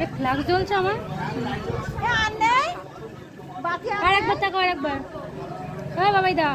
এ flag জ্বলছে আমার? আরেকবার তাকো আর একবার হ্যাঁ বাবাই দা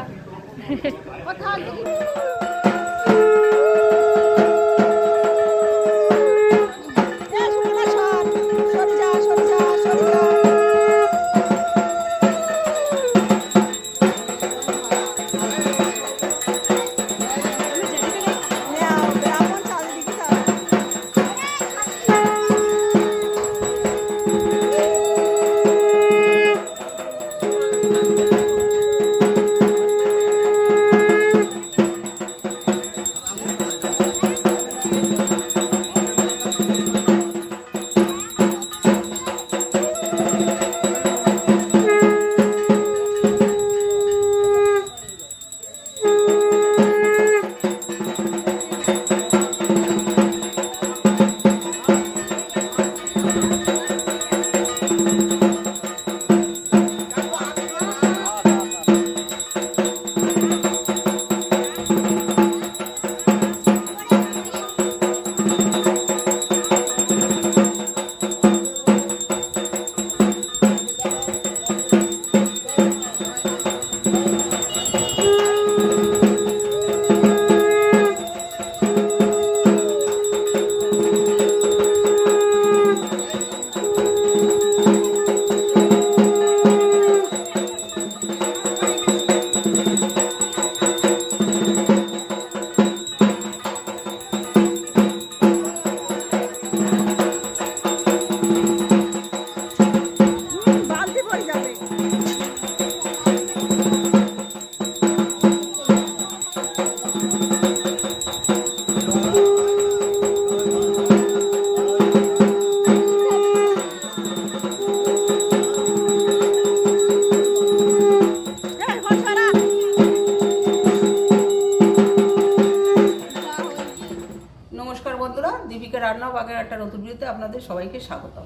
দীপিকা রান্না বাগের একটা নতুন ভিডিওতে আপনাদের সবাইকে স্বাগত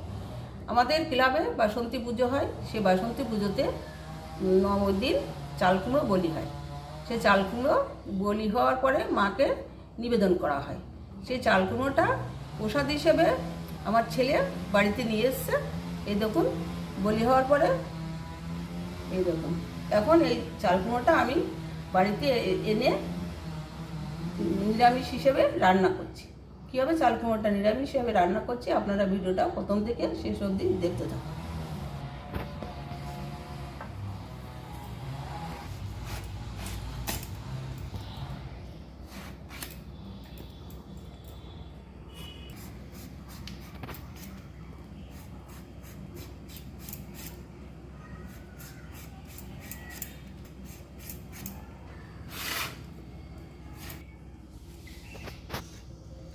আমাদের ক্লাবে বাসন্তী পুজো হয় সেই বাসন্তী পুজোতে দিন চাল কুমড়ো বলি হয়। সে চাল কুমড়ো বলি হওয়ার পরে মাকে নিবেদন করা হয়। সেই চাল কুমড়োটা প্রসাদ হিসেবে আমার ছেলে বাড়িতে নিয়ে এসছে। এই দেখুন, বলি হওয়ার পরে এই দেখুন। এখন এই চাল কুমড়োটা আমি বাড়িতে এনে নিরামিষ হিসেবে রান্না করছি। কীভাবে চাল কুমড়োটা নিরামিষ হিসাবে রান্না করছি। আপনারা ভিডিওটা প্রথম থেকে শেষ অবধি দেখতে থাকুন।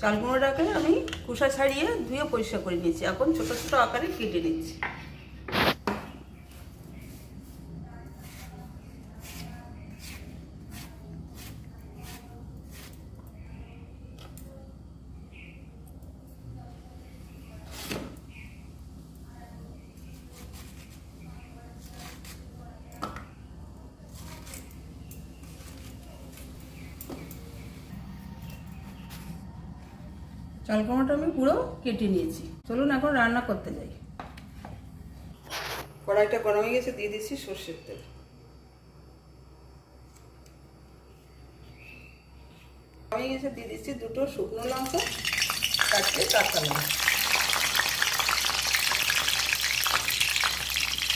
চাল কুমড়োটাকে আমি কুসা ছাড়িয়ে ধুয়ে পরিষ্কার করে নিয়েছি। এখন ছোটো ছোটো আকারে কেটে নিচ্ছি। চাল আমি পুরো কেটে নিয়েছি। চলুন এখন রান্না করতে যাই। কড়াইটা গরম হয়ে গেছে, দিয়ে দিচ্ছি সর্ষের তেল। হয়ে গেছে, দিয়ে দিচ্ছি দুটো শুকনো লঙ্কা, চারটে কাঁচা লঙ্কা।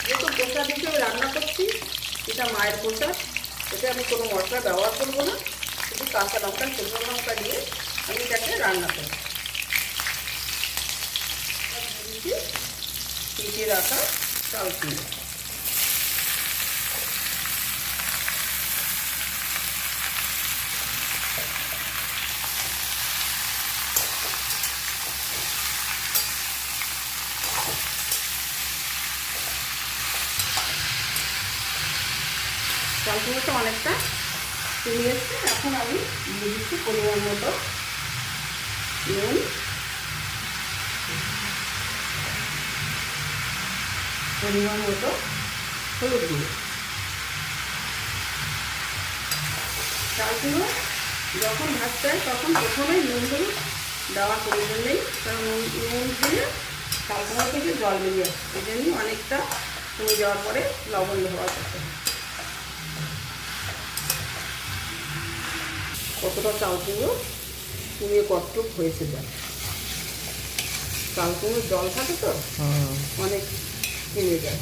যেহেতু প্রসাদ হিসেবে রান্না করছি, এটা মায়ের প্রসাদ এটা আমি কোনো মশলা ব্যবহার করব না, শুধু কাঁচা লঙ্কা, শুকনো লঙ্কা দিয়ে আমি এটাকে রান্না করব। পিটিয়ে রাখা চাল কুমড়ো চাল কুমড়োটা অনেকটা চলে এসছে, এখন আমি দিয়ে পরিমাণ মতো নুন পরিমাণ মতো হলুদ গুঁড়ো। চালগুলো যখন ভাজতে হয় তখন প্রথমে নুন হলুদ দেওয়ার প্রয়োজন নেই কারণ নুন নুন কুমড়ো থেকে জল বেরিয়ে আসে। এই জন্যই অনেকটা কমে যাওয়ার পরে লবণ ব্যবহার করতে হয়। কতটা চাল কুমড়ো কুমিয়ে কটটুক হয়েছে জল চাল কুমড়োর জল থাকে তো? অনেক কমে যায়।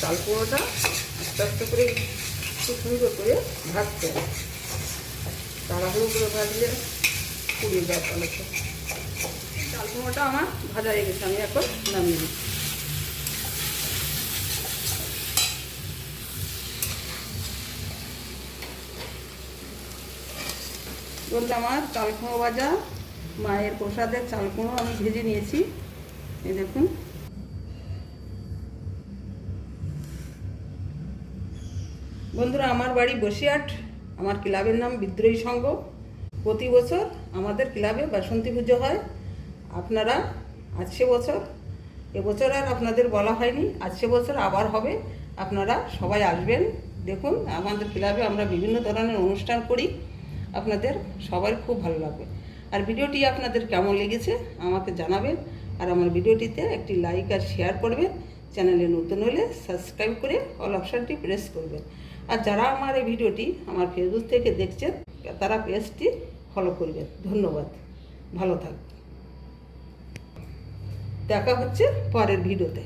চাল কুমড়োটা আস্তে আস্তে করে খুব সুন্দর করে ভাজতে হবে তাড়াহুড়ো করে ভাজলে পুড়িয়ে যায় অনেকটা চাল কুমড়োটা আমার ভাজা হয়ে গেছে, আমি এখন নামিয়ে দিচ্ছি বলতে আমার চাল কুমড়ো ভাজা, মায়ের প্রসাদের চাল কুমড়ো আমি ভেজে নিয়েছি। এই দেখুন। বন্ধুরা, আমার বাড়ি বসিয়াট আমার ক্লাবের নাম বিদ্রোহী সংঘ। প্রতি বছর আমাদের ক্লাবে বাসন্তী পুজো হয়। আপনারা আজকে বছর এবছর আর আপনাদের বলা হয়নি আজকে বছর আবার হবে। আপনারা সবাই আসবেন। দেখুন, আমাদের ক্লাবে আমরা বিভিন্ন ধরনের অনুষ্ঠান করি। আপনাদের সবার খুব ভালো লাগবে। আর ভিডিওটি আপনাদের কেমন লেগেছে আমাকে জানাবেন। আর আমার ভিডিওটিতে একটি লাইক আর শেয়ার করবেন। চ্যানেলে নতুন হলে সাবস্ক্রাইব করে অল অপশানটি প্রেস করবেন। আর যারা আমার এই ভিডিওটি আমার ফেসবুক থেকে দেখছেন, তারা পেজটি ফলো করবেন। ধন্যবাদ। ভালো থাকবেন। দেখা হচ্ছে পরের ভিডিওতে।